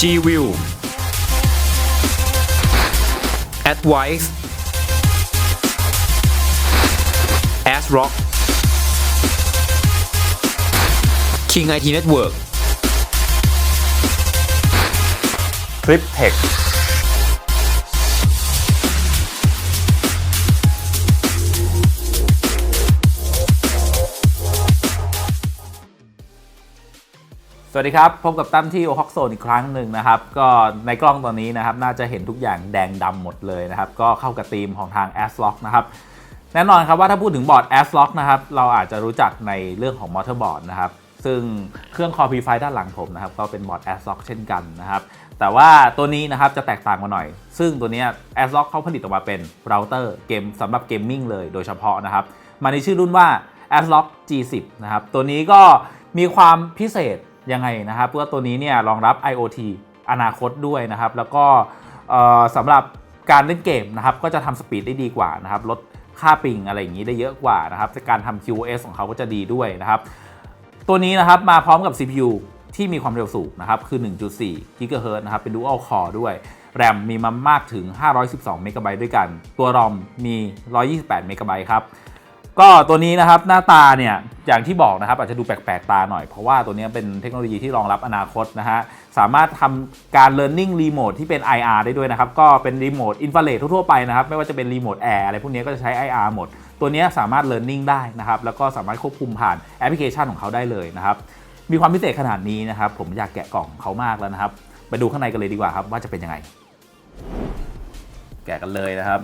G-View Advice ASRock King IT Network. Cryptech สวัสดีครับ พบกับตั้มที่โอฮอกโซนอีกครั้งหนึ่งนะครับ ก็ในกล้องตอนนี้นะครับ น่าจะเห็นทุกอย่างแดงดำหมดเลยนะครับ ก็เข้ากับธีมของทาง a s l o c k นะครับ แน่นอนครับว่าถ้าพูดถึงบอร์ด a s l o c k นะครับ เราอาจจะรู้จักในเรื่องของมอเตอร์บอร์ดนะครับ ซึ่งเครื่องคอ P5 ด้านหลังผมนะครับ ก็เป็นบอร์ด a s l o c k เช่นกันนะครับ แต่ว่าตัวนี้นะครับจะแตกต่างมาหน่อย ซึ่งตัวเนี้ a s l o c k เขาผลิตออกมาเป็นเราเตอร์เกมสำหรับเกมมิ่งเลยโดยเฉพาะนะครับมาในชื่อรุ่นว่า a s l o c k G10 นะครับตัวนี้ก็มีความพิเศษ ยังไงนะครับเพราะว่าตัวนี้เนี่ยรองรับ IoT อนาคตด้วยนะครับ แล้วก็สำหรับการเล่นเกมนะครับก็จะทำสปีดได้ดีกว่านะครับลดค่าปิงอะไรอย่างนี้ได้เยอะกว่านะครับการทำ QoS ของเขาก็จะดีด้วยนะครับ ตัวนี้นะครับมาพร้อมกับ CPU ที่มีความเร็วสูงนะครับคือ 1.4 GHz นะครับเป็น Dual Core ด้วย แรมมีมามากถึง 512เมกะไบต์ด้วยกัน ตัวรอมมี 128เมกะไบต์ครับ ก็ตัวนี้นะครับหน้าตาเนี่ยอย่างที่บอกนะครับอาจจะดูแปลกๆตาหน่อย เพราะว่าตัวนี้เป็นเทคโนโลยีที่รองรับอนาคตนะฮะสามารถทำการ learning remote ที่เป็น IR ได้ด้วยนะครับ ก็เป็นรีโมทอินฟราเรดทั่วๆไปนะครับ ไม่ว่าจะเป็นรีโมทแอร์อะไรพวกนี้ก็จะใช้ IR หมด ตัวนี้สามารถ learning ได้นะครับ แล้วก็สามารถควบคุมผ่านแอปพลิเคชันของเขาได้เลยนะครับ มีความพิเศษขนาดนี้นะครับ ผมอยากแกะกล่องเขามากแล้วนะครับ ไปดูข้างในกันเลยดีกว่าครับว่าจะเป็นยังไง แกะกันเลยนะครับ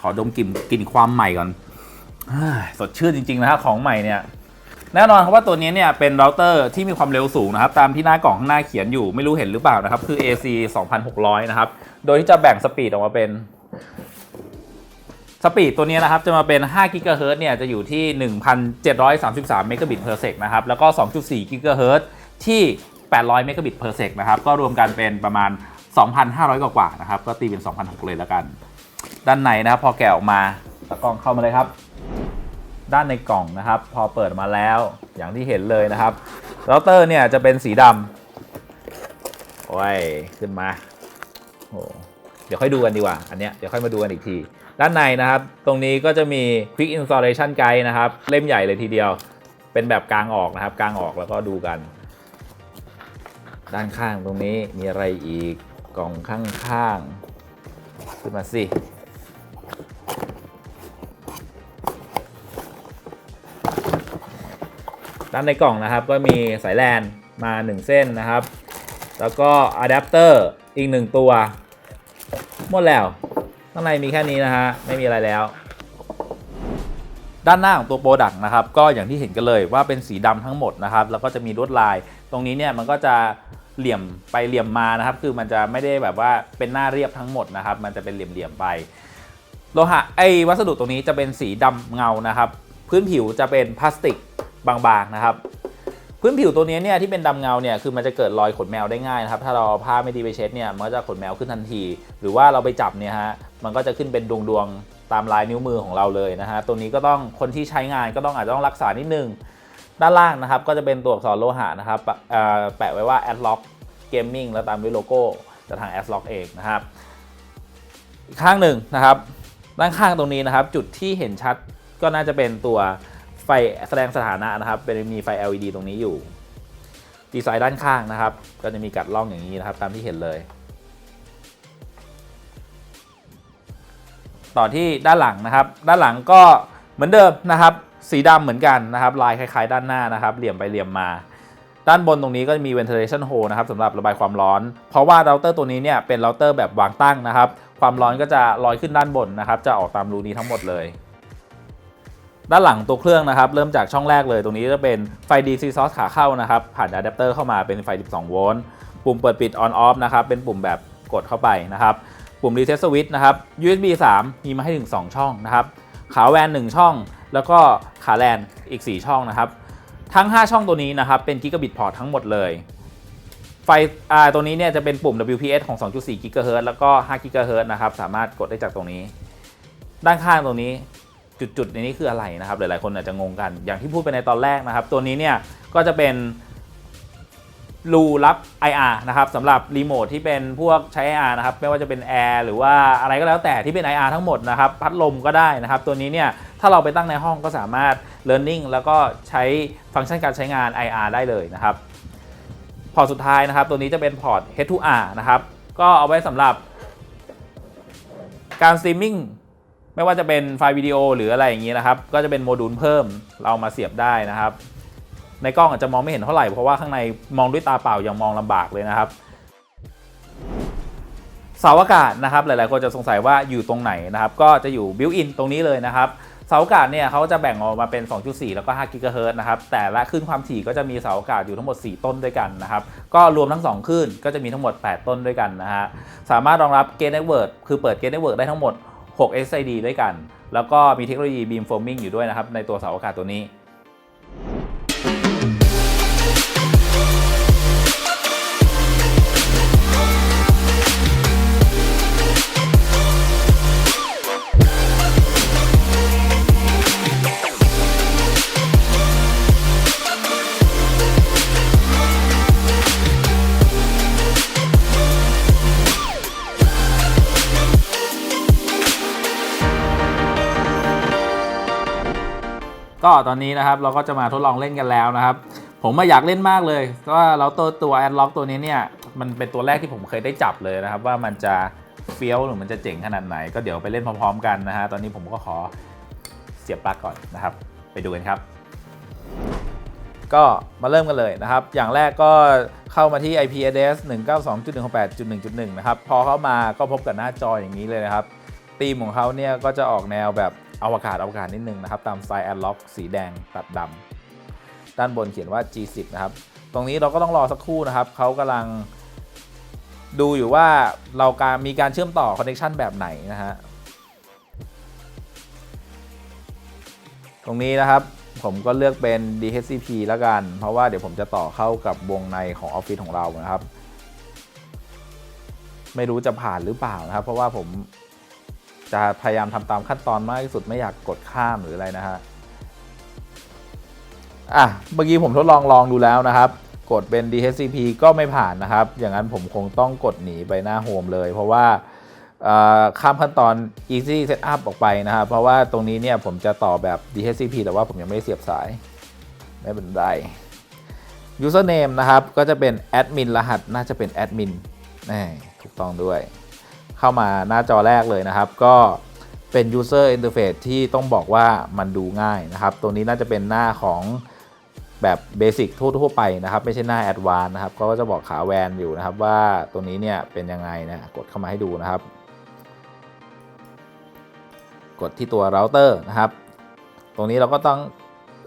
ขอดมกลิ่นกลิ่นความใหม่ก่อน สดชื่นจริง ๆ นะครับของใหม่เนี่ยแน่นอนครับว่าตัวนี้เนี่ยเป็นเราเตอร์ที่มีความเร็วสูงนะครับ ตามที่หน้ากล่องข้างหน้าเขียนอยู่ไม่รู้เห็นหรือเปล่านะครับ คือ AC 2600 นะครับ โดยที่จะแบ่งสปีดออกมาเป็นสปีดตัวนี้นะครับ จะมาเป็น5 g h z เนี่ยจะอยู่ที่ 1,733เมกะบิต per sec นะครับ แล้วก็ 2.4 g h z ที่ 800เมกะบิต per sec นะครับ ก็รวมกันเป็นประมาณ 2,500 กว่าๆนะครับ ก็ตีเป็น 2,600 เลยแล้วกัน ด้านในนะครับพอแกะออกมา ตะกล้องเข้ามาเลยครับ ด้านในกล่องนะครับ พอเปิดมาแล้วอย่างที่เห็นเลยนะครับเราเตอร์เนี่ยจะเป็นสีดำโอ้ยขึ้นมาโอ้เดี๋ยวค่อยดูกันดีกว่า อันเนี้ยเดี๋ยวค่อยมาดูกันอีกที ด้านในนะครับ ตรงนี้ก็จะมี Quick Installation Guide นะครับ เล่มใหญ่เลยทีเดียว เป็นแบบกลางออกนะครับ กลางออกแล้วก็ดูกัน ด้านข้างตรงนี้มีอะไรอีกกล่องข้างๆขึ้นมาสิ ด้านในกล่องนะครับก็มีสายแลนมา 1 เส้นนะครับ แล้วก็อะแดปเตอร์อีก 1 ตัว หมดแล้วข้างในมีแค่นี้นะฮะไม่มีอะไรแล้ว ด้านหน้าของตัวโปรดักต์นะครับ ก็อย่างที่เห็นกันเลยว่าเป็นสีดำทั้งหมดนะครับ แล้วก็จะมีลวดลาย ตรงนี้เนี่ยมันก็จะเหลี่ยมไปเหลี่ยมมานะครับ คือมันจะไม่ได้แบบว่าเป็นหน้าเรียบทั้งหมดนะครับ มันจะเป็นเหลี่ยมๆไปโลหะไอ้วัสดุตรงนี้จะเป็นสีดำเงานะครับ พื้นผิวจะเป็นพลาสติก บางๆนะครับ พื้นผิวตัวนี้เนี่ยที่เป็นดำเงาเนี่ยคือมันจะเกิดรอยขนแมวได้ง่ายนะครับ ถ้าเราเอาผ้าไม่ดีไปเช็ดเนี่ยมันก็จะขนแมวขึ้นทันที หรือว่าเราไปจับเนี่ยฮะมันก็จะขึ้นเป็นดวงๆตามลายนิ้วมือของเราเลยนะฮะตัวนี้ก็ต้องคนที่ใช้งานก็ต้องอาจจะต้องรักษานิดนึงด้านล่างนะครับก็จะเป็นตัวอักษรโลหะนะครับแปะไว้ว่า Adlock Gaming แล้วตามด้วยโลโก้จากทาง Adlock เองนะครับอีกข้างหนึ่งนะครับ ด้านข้างตรงนี้นะครับ จุดที่เห็นชัดก็น่าจะเป็นตัว ไฟแสดงสถานะนะครับ เป็นมีไฟ LED ตรงนี้อยู่ ดีไซน์ด้านข้างนะครับ ก็จะมีกัดล่องอย่างนี้นะครับ ตามที่เห็นเลย ต่อที่ด้านหลังนะครับ ด้านหลังก็เหมือนเดิมนะครับ สีดำเหมือนกันนะครับ ลายคล้ายๆ ด้านหน้านะครับ เหลี่ยมไปเหลี่ยมมา ด้านบนตรงนี้ก็จะมี ventilation hole นะครับสำหรับระบายความร้อน เพราะว่าเราเตอร์ตัวนี้เนี่ยเป็นเราเตอร์แบบวางตั้งนะครับ ความร้อนก็จะลอยขึ้นด้านบนนะครับ จะออกตามรูนี้ทั้งหมดเลย ด้านหลังตัวเครื่องนะครับ เริ่มจากช่องแรกเลยตรงนี้จะเป็นไฟ DC source ขาเข้านะครับ ผ่านอะแดปเตอร์เข้ามาเป็นไฟ 12 โวลต์ปุ่มเปิดปิด on off นะครับ เป็นปุ่มแบบกดเข้าไปนะครับ ปุ่ม reset switch นะครับ USB 3 มีมาให้ถึง 2 ช่องนะครับ ขาแวน 1 ช่อง แล้วก็ขาแลนอีก 4 ช่องนะครับ ทั้ง 5 ช่องตัวนี้นะครับ เป็น Gigabit port ทั้งหมดเลย ไฟตัวนี้เนี่ยจะเป็นปุ่ม WPS ของ 2.4 GHz แล้วก็ 5 GHz นะครับ สามารถกดได้จากตรงนี้ ด้านข้างตรงนี้ จุดๆในนี้คืออะไรนะครับหลายๆคนอาจจะงงกัน อย่างที่พูดไปในตอนแรกนะครับ ตัวนี้เนี่ยก็จะเป็นรูรับ IR นะครับสำหรับรีโมทที่เป็นพวกใช้ IR นะครับไม่ว่าจะเป็นแอร์หรือว่าอะไรก็แล้วแต่ที่เป็น IR ทั้งหมดนะครับ พัดลมก็ได้นะครับ ตัวนี้เนี่ยถ้าเราไปตั้งในห้องก็สามารถ Learning แล้วก็ใช้ฟังก์ชันการใช้งาน IR ได้เลยนะครับ พอร์ตสุดท้ายนะครับ ตัวนี้จะเป็นพอร์ต H2R นะครับ ก็เอาไว้สำหรับการสตรีมมิ่ง ไม่ว่าจะเป็นไฟล์วิดีโอหรืออะไรอย่างนี้นะครับ ก็จะเป็นโมดูลเพิ่มเรามาเสียบได้นะครับ ในกล้องอาจจะมองไม่เห็นเท่าไหร่เพราะว่าข้างในมองด้วยตาเปล่ายังมองลำบากเลยนะครับเสาอากาศนะครับหลาย ๆ คนจะสงสัยว่าอยู่ตรงไหนนะครับ ก็จะอยู่บิวอินตรงนี้เลยนะครับเสาอากาศเนี่ยเขาจะแบ่งออกมาเป็น 2.4 แล้วก็5กิกะเฮิรต์นะครับแต่ละคลื่นความถี่ก็จะมีเสาอากาศอยู่ทั้งหมด 4 ต้นด้วยกันนะครับก็รวมทั้ง 2คลื่นก็จะมีทั้งหมด 8 ต้นด้วยกันนะฮะสามารถรองรับ Gate Network คือเปิด Gate Network ได้ทั้งหมด 6 SID ด้วยกัน แล้วก็มีเทคโนโลยี Beam Forming อยู่ด้วยนะครับในตัวเสาอากาศตัวนี้ ก็ตอนนี้นะครับเราก็จะมาทดลองเล่นกันแล้วนะครับ ผมมาอยากเล่นมากเลยเพราะว่าเราตัวตัวแอดล็อกตัวนี้เนี่ยมันเป็นตัวแรกที่ผมเคยได้จับเลยนะครับ ว่ามันจะเฟี้ยวหรือมันจะเจ๋งขนาดไหน ก็เดี๋ยวไปเล่นพร้อมๆกันนะฮะตอนนี้ผมก็ขอเสียบปลั๊กก่อนนะครับ ไปดูกันครับ ก็มาเริ่มกันเลยนะครับ อย่างแรกก็เข้ามาที่ IP address 192.168.1.1 นะครับ พอเข้ามาก็พบกับหน้าจออย่างนี้เลยนะครับธีมของเขาเนี่ยก็จะออกแนวแบบ อวกาศอวกาศนิดนึงนะครับ ตามสไตล์แอดล็อกสีแดงตัดดำด้านบนเขียนว่า G10 นะครับ ตรงนี้เราก็ต้องรอสักครู่นะครับ เขากำลังดูอยู่ว่าเราการมีการเชื่อมต่อคอนเน c t ชันแบบไหนนะฮะ ตรงนี้นะครับผมก็เลือกเป็น DHCP แล้วกัน เพราะว่าเดี๋ยวผมจะต่อเข้ากับวงในของออฟฟิศของเรานะครับ ไม่รู้จะผ่านหรือเปล่านะครับ เพราะว่าผม จะพยายามทำตามขั้นตอนมากที่สุดไม่อยากกดข้ามหรืออะไรนะฮะอะเมื่อกี้ผมทดลองลองดูแล้วนะครับ กดเป็น DHCP ก็ไม่ผ่านนะครับ อย่างนั้นผมคงต้องกดหนีไปหน้าโฮมเลย เพราะว่าข้ามขั้นตอน Easy Setup ออกไปนะครับ เพราะว่าตรงนี้เนี่ยผมจะต่อแบบ DHCP แต่ว่าผมยังไม่ได้เสียบสาย ไม่เป็นไร Username นะครับ ก็จะเป็นแอดมินรหัสน่าจะเป็นแอดมินนี่ถูกต้องด้วย เข้ามาหน้าจอแรกเลยนะครับ ก็เป็น user interface ที่ต้องบอกว่ามันดูง่ายนะครับ ตัวนี้น่าจะเป็นหน้าของแบบเบสิกทั่วๆไปนะครับ ไม่ใช่หน้า Advanced นะครับเขาก็จะบอกขาแวนอยู่นะครับว่าตัวนี้เนี่ยเป็นยังไงนะกดเข้ามาให้ดูนะครับ กดที่ตัวเราเตอร์นะครับ ตรงนี้เราก็ต้อง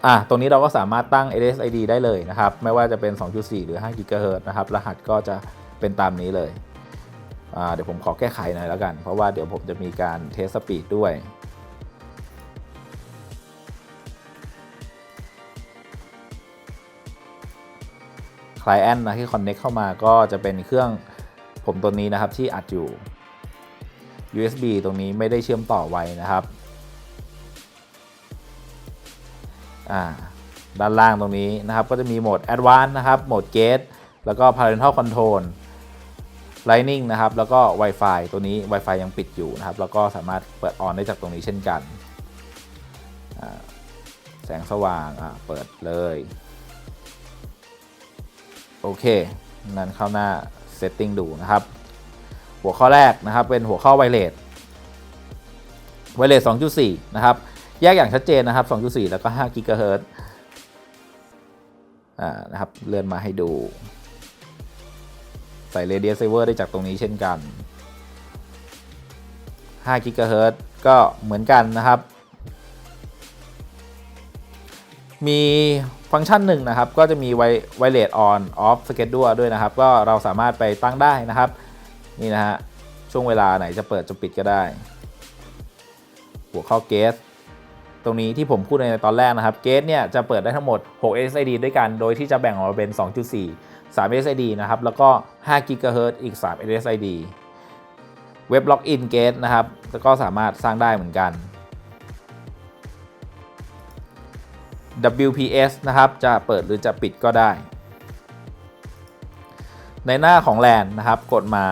อะตรงนี้เราก็สามารถตั้ง SSID ได้เลยนะครับ ไม่ว่าจะเป็น 2.4 หรือ5 GHz นะครับ รหัสก็จะเป็นตามนี้เลย เดี๋ยวผมขอแก้ไขหน่อยแล้วกัน เพราะว่าเดี๋ยวผมจะมีการเทสสปีดด้วย Client นะที่ Connect เข้ามาก็จะเป็นเครื่องผมตัวนี้นะครับที่อัดอยู่ USB ตรงนี้ไม่ได้เชื่อมต่อไว้นะครับด้านล่างตรงนี้นะครับก็จะมีโหมด Advanced นะครับ โหมด Gate แล้วก็ Parental Control Lightning นะครับ แล้วก็ Wi-Fi ตัวนี้ Wi-Fi ยังปิดอยู่นะครับ แล้วก็สามารถเปิดออนได้จากตรงนี้เช่นกัน แสงสว่างเปิดเลย โอเค นั้นเข้าหน้า Setting ดูนะครับ หัวข้อแรกนะครับ เป็นหัวข้อไวเลสไวเลส2.4 นะครับ แยกอย่างชัดเจนนะครับ 2.4 แล้วก็5 GHz อ่านะครับ เลื่อนมาให้ดู ใส่ Radius Saver ได้จากตรงนี้เช่นกัน5 GHz ก็เหมือนกันนะครับ มีฟังก์ชันหนึ่งนะครับ ก็จะมีไวไวเลสออนออฟสเกตด้วด้วยนะครับ ก็เราสามารถไปตั้งได้นะครับ นี่นะฮะ ช่วงเวลาไหนจะเปิดจะปิดก็ได้ หัวข้อเกสตรงนี้ที่ผมพูดในตอนแรกนะครับ เกสเนี่ยจะเปิดได้ทั้งหมด 6 SSID ด้วยกัน โดยที่จะแบ่งออกมาเป็น 2.4 3 SSID นะครับ แล้วก็5 GHz อีก 3 SSID เว็บล็อกอินเกสนะครับ แล้วก็สามารถสร้างได้เหมือนกัน WPS นะครับ จะเปิดหรือจะปิดก็ได้ ในหน้าของ LAN นะครับ กดมา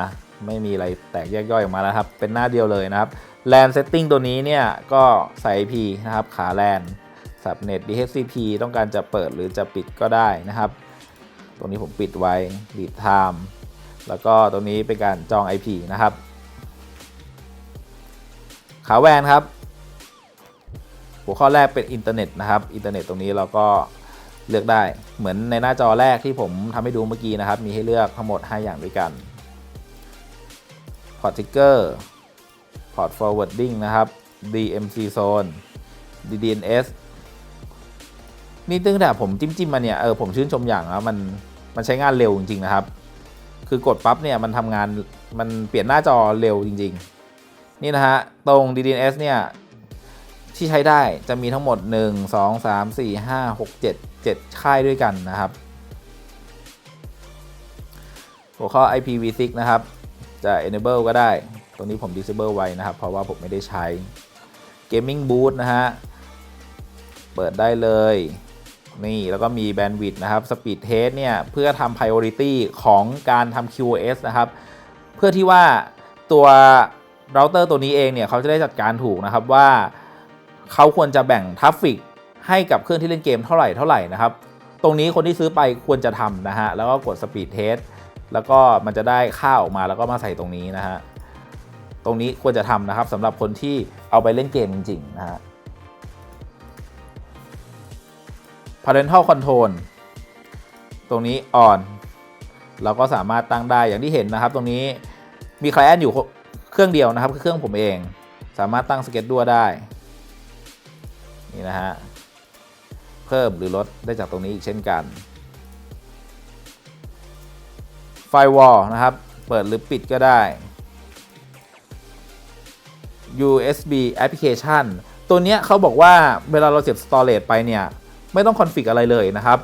ไม่มีอะไรแตกแยกย่อยออกมาแล้วครับ เป็นหน้าเดียวเลยนะครับ LAN setting ตัวนี้เนี่ย ก็ใส่ IP นะครับ ขา LAN subnet DHCP ต้องการจะเปิดหรือจะปิดก็ได้นะครับ รงนี้ผมปิดไว้ lead time แล้วก็ตรงนี้เป็นการจอง IP นะครับ ขาแวนครับ หัวข้อแรกเป็นอินเทอร์เน็ตนะครับ อินเทอร์เน็ตตรงนี้เราก็เลือกได้ เหมือนในหน้าจอแรกที่ผมทำให้ดูเมื่อกี้นะครับ มีให้เลือกทั้งหมด 5 อย่างด้วยกัน พอร์ตทิกเกอร์ พอร์ต forwarding นะครับ DMC zone DDNS นี่ตั้งแต่ผมจิ้มจิ้มมาเนี่ย เออผมชื่นชมอย่างนะมัน มันใช้งานเร็วจริงๆนะครับ คือกดปั๊บเนี่ยมันทำงานมันเปลี่ยนหน้าจอเร็วจริง ๆ นี่นะฮะตรง DDNS เนี่ยที่ใช้ได้จะมีทั้งหมด 1 2 3 4 5 6 7 7 ค่ายด้วยกันนะครับ หัวข้อ IPv6 นะครับ จะ enable ก็ได้ ตรงนี้ผม disable ไว้นะครับ เพราะว่าผมไม่ได้ใช้ Gaming Boot นะฮะ เปิดได้เลย นี่แล้วก็มี Bandwidth นะครับ Speed Test เนี่ยเพื่อทำ priority ของการทำ QoS นะครับ เพื่อที่ว่าตัวเราเตอร์ตัวนี้เองเนี่ยเขาจะได้จัดการถูกนะครับว่าเขาควรจะแบ่งทราฟฟิกให้กับเครื่องที่เล่นเกมเท่าไหร่เท่าไหร่นะครับ ตรงนี้คนที่ซื้อไปควรจะทำนะฮะ แล้วก็กด Speed Test แล้วก็มันจะได้ค่าออกมาแล้วก็มาใส่ตรงนี้นะฮะ ตรงนี้ควรจะทำนะครับสำหรับคนที่เอาไปเล่นเกมจริงๆนะฮะ parental control ตรงนี้ on เราก็สามารถตั้งได้อย่างที่เห็นนะครับ ตรงนี้มี client อยู่เครื่องเดียวนะครับคือเครื่องผมเอง สามารถตั้งสเก็ตดัวได้นี่นะฮะเพิ่มหรือลดได้จากตรงนี้อีกเช่นกัน Firewall นะครับ เปิดหรือปิดก็ได้ USB application ตัวนี้เขาบอกว่าเวลาเราเสียบ storage ไปเนี่ย ไม่ต้องคอนฟิกอะไรเลยนะครับ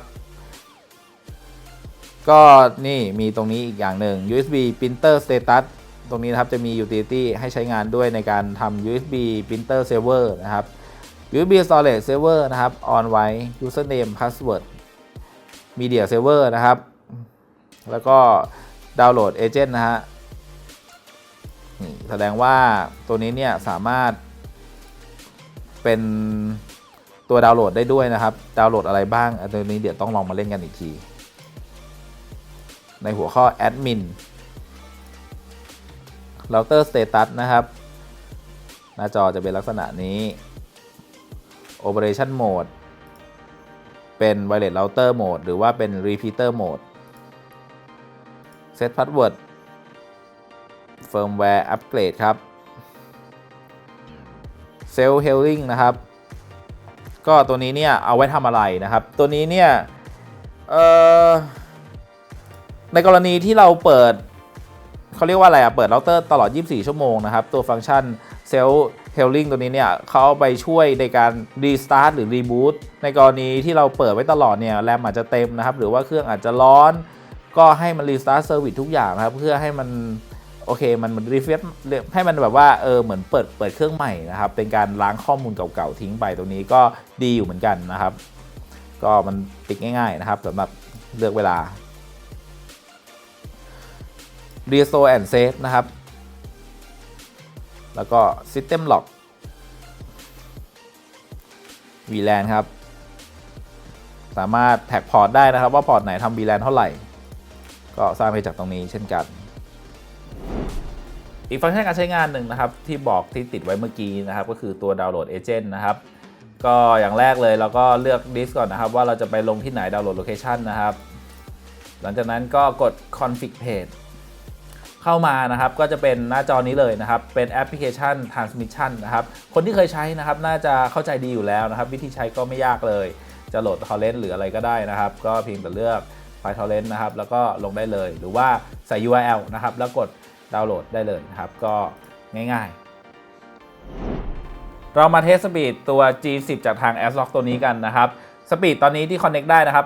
ก็นี่มีตรงนี้อีกอย่างหนึ่ง USB printer status ตรงนี้นะครับจะมี utility ให้ใช้งานด้วยในการทำ USB printer server นะครับ USB storage server นะครับ on ไว้ username password media server นะครับ แล้วก็ดาวน์โหลด agent นะฮะแสดงว่าตัวนี้เนี่ยสามารถเป็น ตัวดาวน์โหลดได้ด้วยนะครับ ดาวน์โหลดอะไรบ้างอันนี้เดี๋ยวต้องลองมาเล่นกันอีกที ในหัวข้อ admin router status นะครับ หน้าจอจะเป็นลักษณะนี้ operation mode เป็น wireless router mode หรือว่าเป็น repeater mode set password firmware upgrade ครับ self healing นะครับ ก็ตัวนี้เนี่ยเอาไว้ทำอะไรนะครับ ตัวนี้เนี่ยในกรณีที่เราเปิดเขาเรียกว่าอะไรอะเปิดเราเตอร์ตลอด 24 ชั่วโมงนะครับ ตัวฟังก์ชัน Self Healing ตัวนี้เนี่ยเขาไปช่วยในการ Restart หรือ Reboot ในกรณีที่เราเปิดไว้ตลอดเนี่ยแรมอาจจะเต็มนะครับ หรือว่าเครื่องอาจจะร้อน ก็ให้มัน Restart Service ทุกอย่างนะครับ เพื่อให้มัน โอเคมันมันรีเฟซให้มันแบบว่าเออเหมือนเปิดเปิดเครื่องใหม่นะครับ เป็นการล้างข้อมูลเก่าๆทิ้งไปตรงนี้ก็ดีอยู่เหมือนกันนะครับ ก็มันติดง่ายๆนะครับสำหรับเลือกเวลา Restore and Save นะครับ แล้วก็ System Lock VLAN ครับ สามารถแท็กพอร์ตได้นะครับว่าพอร์ตไหนทำ VLAN เท่าไหร่ ก็สร้างไปจากตรงนี้เช่นกัน อีกฟังก์ชันการใช้งานหนึ่งนะครับที่บอกที่ติดไว้เมื่อกี้นะครับก็คือตัวดาวน์โหลดเอเจนต์นะครับก็อย่างแรกเลยเราก็เลือกดิสก่อนนะครับว่าเราจะไปลงที่ไหนดาวน์โหลดโลเคชันนะครับหลังจากนั้นก็กด config page เข้ามานะครับก็จะเป็นหน้าจอนี้เลยนะครับ เป็นแอปพลิเคชัน transmission นะครับ คนที่เคยใช้นะครับน่าจะเข้าใจดีอยู่แล้วนะครับ วิธีใช้ก็ไม่ยากเลย จะโหลด torrent หรืออะไรก็ได้นะครับ ก็เพียงแต่เลือกไฟล์ torrent นะครับ แล้วก็ลงได้เลย หรือว่าใส่ URL นะครับแล้วกด ดาวน์โหลดได้เลยนะครับ ก็ง่ายๆ เรามาเทสสปีดตัว G10 จากทาง a s r o c k ตัวนี้กันนะครับสปีดตอนนี้ที่ Connect ได้นะครับ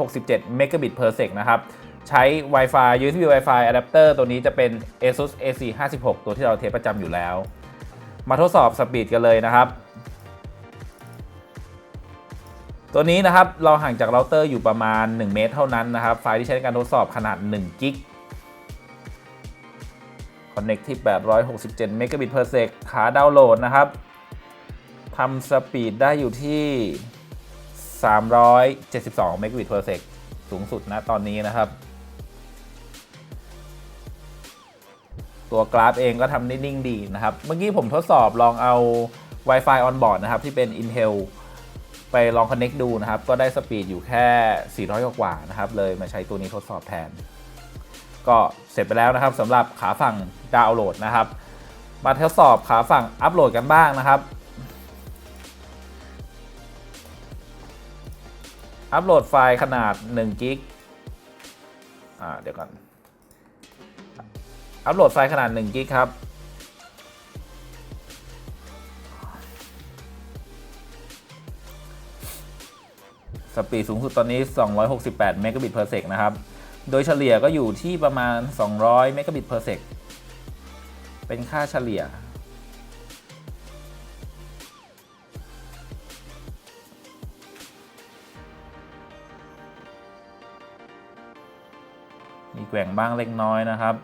867 Mbit per sec นะครับ ใช้ Wi-Fi USB Wi-Fi adapter ตัวนี้จะเป็น ASUS AC56 ตัวที่เราเทสประจำอยู่แล้ว มาทดสอบสปีดกันเลยนะครับ ตัวนี้นะครับเราห่างจากเราเตอร์อยู่ประมาณ 1 เมตรเท่านั้นนะครับ ไฟล์ที่ใช้ในการทดสอบขนาด1กิก Connect ที่ 867 Mbps per sec ขาดาวน์โหลดนะครับทำสปีดได้อยู่ที่ 372 Mbps per sec สูงสุดนะตอนนี้นะครับ ตัวกราฟเองก็ทำได้นิ่งดีนะครับ เมื่อกี้ผมทดสอบลองเอา Wi-Fi on board นะครับ ที่เป็น Intel ไปลอง Connect ดูนะครับ ก็ได้สปีดอยู่แค่ 400 กว่านะครับ เลยมาใช้ตัวนี้ทดสอบแทน ก็เสร็จไปแล้วนะครับสำหรับขาฝั่งดาวน์โหลดนะครับ มาทดสอบขาฝั่งอัปโหลดกันบ้างนะครับ อัปโหลดไฟล์ขนาด1กิกอ่าเดี๋ยวก่อน อัปโหลดไฟล์ขนาด1กิกครับสปีดสูงสุดตอนนี้ 268 เมกะบิต per sec นะครับ โดยเฉลี่ยก็อยู่ที่ประมาณ 200 เมกะบิต per sec เป็นค่าเฉลี่ย มีแกว่งบ้างเล็กน้อยนะครับ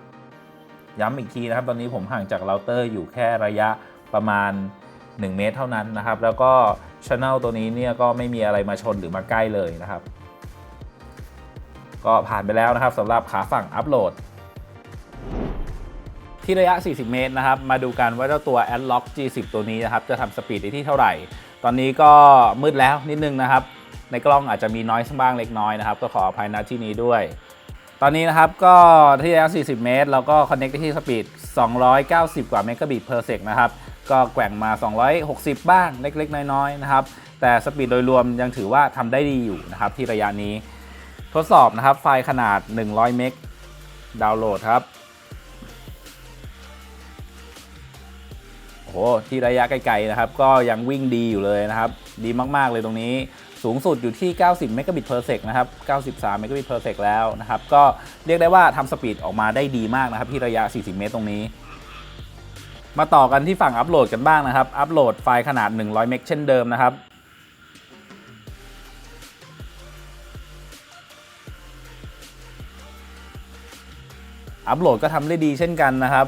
ย้ำอีกทีนะครับ ตอนนี้ผมห่างจากเราเตอร์อยู่แค่ระยะประมาณ 1 เมตรเท่านั้นนะครับ แล้วก็ช anel ตัวนี้เนี่ยก็ไม่มีอะไรมาชนหรือมาใกล้เลยนะครับ ก็ผ่านไปแล้วนะครับสำหรับขาฝั่งอัปโหลด ที่ระยะ 40 เมตรนะครับมาดูกันว่าเจ้าตัว Adlock G10 ตัวนี้นะครับจะทำสปีดได้ที่เท่าไหร่ ตอนนี้ก็มืดแล้วนิดนึงนะครับ ในกล้องอาจจะมีน้อยบ้างเล็กน้อยนะครับก็ขออภัยณที่นี้ด้วยตอนนี้นะครับก็ที่ระยะ40 เมตร แล้วก็ connect ได้ที่สปีด 290 กว่าเมกะบิต per sec นะครับ ก็แกว่งมา 260 บ้างเล็กๆ น้อยๆ นะครับ แต่สปีดโดยรวมยังถือว่าทำได้ดีอยู่นะครับที่ระยะนี้ ทดสอบนะครับ ไฟล์ขนาด 100 เมกดาวน์โหลดครับ โอ้โห ที่ระยะไกลๆนะครับ ก็ยังวิ่งดีอยู่เลยนะครับ ดีมากๆเลยตรงนี้สูงสุดอยู่ที่ 90 เมกะบิต per sec นะครับ 93 เมกะบิต per sec แล้วนะครับ ก็เรียกได้ว่าทำสปีดออกมาได้ดีมากนะครับ ที่ระยะ 40 เมตรตรงนี้ มาต่อกันที่ฝั่งอัปโหลดกันบ้างนะครับ อัปโหลดไฟล์ขนาด 100 เมกเช่นเดิมนะครับ อัปโหลดก็ทำได้ดีเช่นกันนะครับ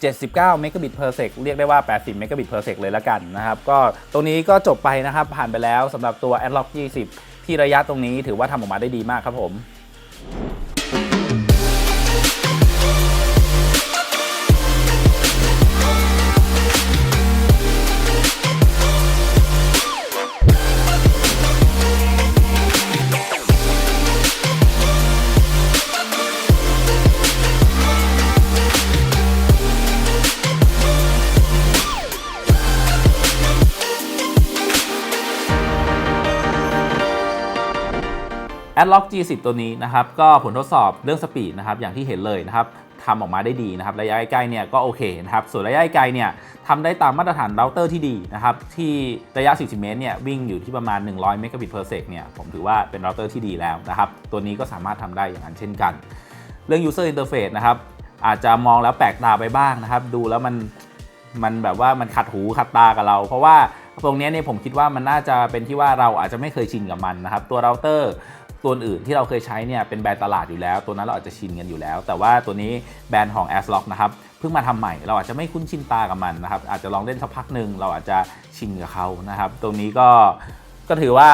79เมกะบิต per sec เรียกได้ว่า 80เมกะบิต per sec เลยละกันนะครับ ก็ตรงนี้ก็จบไปนะครับ ผ่านไปแล้วสำหรับตัว Adlock 20 ที่ระยะตรงนี้ถือว่าทำออกมาได้ดีมากครับผม Adlock G10 ตัวนี้นะครับ ก็ผลทดสอบเรื่องสปีดนะครับ อย่างที่เห็นเลยนะครับทำออกมาได้ดีนะครับ ระยะใกล้เนี่ยก็โอเคนะครับ ส่วนระยะไกลเนี่ยทำได้ตามมาตรฐานเราเตอร์ที่ดีนะครับ ที่ระยะ 40 เมตรเนี่ยวิ่งอยู่ที่ประมาณ 100 เมกะบิต per sec เนี่ยผมถือว่าเป็นเราเตอร์ที่ดีแล้วนะครับ ตัวนี้ก็สามารถทำได้อย่างนั้นเช่นกัน เรื่อง user interface นะครับอาจจะมองแล้วแปลกตาไปบ้างนะครับ ดูแล้วมันมันแบบว่ามันขัดหูขัดตากับเรา เพราะว่าตรงนี้เนี่ยผมคิดว่ามันน่าจะเป็นที่ว่าเราอาจจะไม่เคยชินกับมันนะครับ ตัวเราเตอร์ ตัวอื่นที่เราเคยใช้เนี่ยเป็นแบรนด์ตลาดอยู่แล้ว ตัวนั้นเราอาจจะชินกันอยู่แล้ว แต่ว่าตัวนี้แบรนด์ของ a s l o c นะครับเพิ่งมาทำใหม่เราอาจจะไม่คุ้นชินตากับมันนะครับอาจจะลองเล่นสักพักหนึ่งเราอาจจะชินกับเขานะครับตรงนี้ก็ก็ถือว่า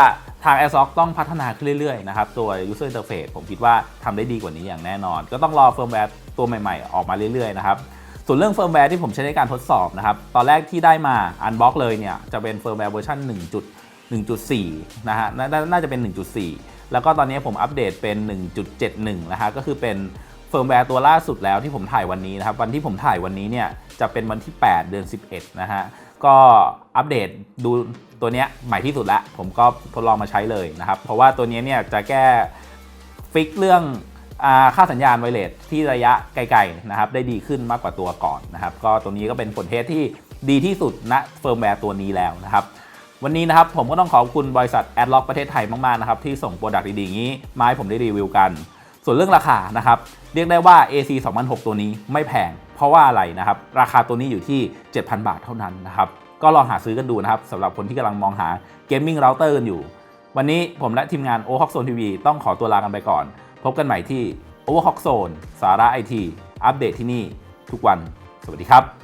ทาง a s l o c ต้องพัฒนาขึ้นเรื่อยๆนะครับตัว user interface ผมคิดว่าทำได้ดีกว่านี้อย่างแน่นอน ก็ต้องรอเฟิร์มแวร์ตัวใหม่ๆ ออกมาเรื่อยๆนะครับส่วนเรื่องเฟิร์มแวร์ที่ผมใช้ในการทดสอบนะครับ ตอนแรกที่ได้มาอันบล็อกเลยเนี่ย จะเป็นเฟิร์มแวร์เวอร์ชัน1.1.4 นะฮะนน่าจะเป็น 1.4 แล้วก็ตอนนี้ผมอัปเดตเป็น 1.71 นะฮะก็คือเป็นเฟิร์มแวร์ตัวล่าสุดแล้วที่ผมถ่ายวันนี้นะครับ วันที่ผมถ่ายวันนี้เนี่ยจะเป็นวันที่ 8 เดือน 11 นะฮะ ก็อัปเดตดูตัวเนี้ยใหม่ที่สุดล้วผมก็ทดลองมาใช้เลยนะครับ เพราะว่าตัวนี้เนี่ยจะแก้ฟิกเรื่องค่าสัญญาณไวเลสที่ระยะไกลๆนะครับได้ดีขึ้นมากกว่าตัวก่อนนะครับ ก็ตัวนี้ก็เป็นผลเทสที่ดีที่สุดณเฟิร์มแวร์ตัวนี้แล้วนะครับ วันนี้นะครับผมก็ต้องขอบคุณบริษัท Adlock ประเทศไทยมากๆนะครับที่ส่งโปรดักต์ดีๆนี้มาให้ผมได้รีวิวกัน ส่วนเรื่องราคานะครับเรียกได้ว่า AC 2006 ตัวนี้ไม่แพง เพราะว่าอะไรนะครับราคาตัวนี้อยู่ที่ 7,000 บาทเท่านั้นนะครับก็ลองหาซื้อกันดูนะครับสำหรับคนที่กำลังมองหาเกมมิ่งเราเตอร์กันอยู่ วันนี้ผมและทีมงาน o h o k Zone TV ต้องขอตัวลากันไปก่อน พบกันใหม่ที่ o h o k Zone สาระไอทีอัปเดตที่นี่ทุกวัน สวัสดีครับ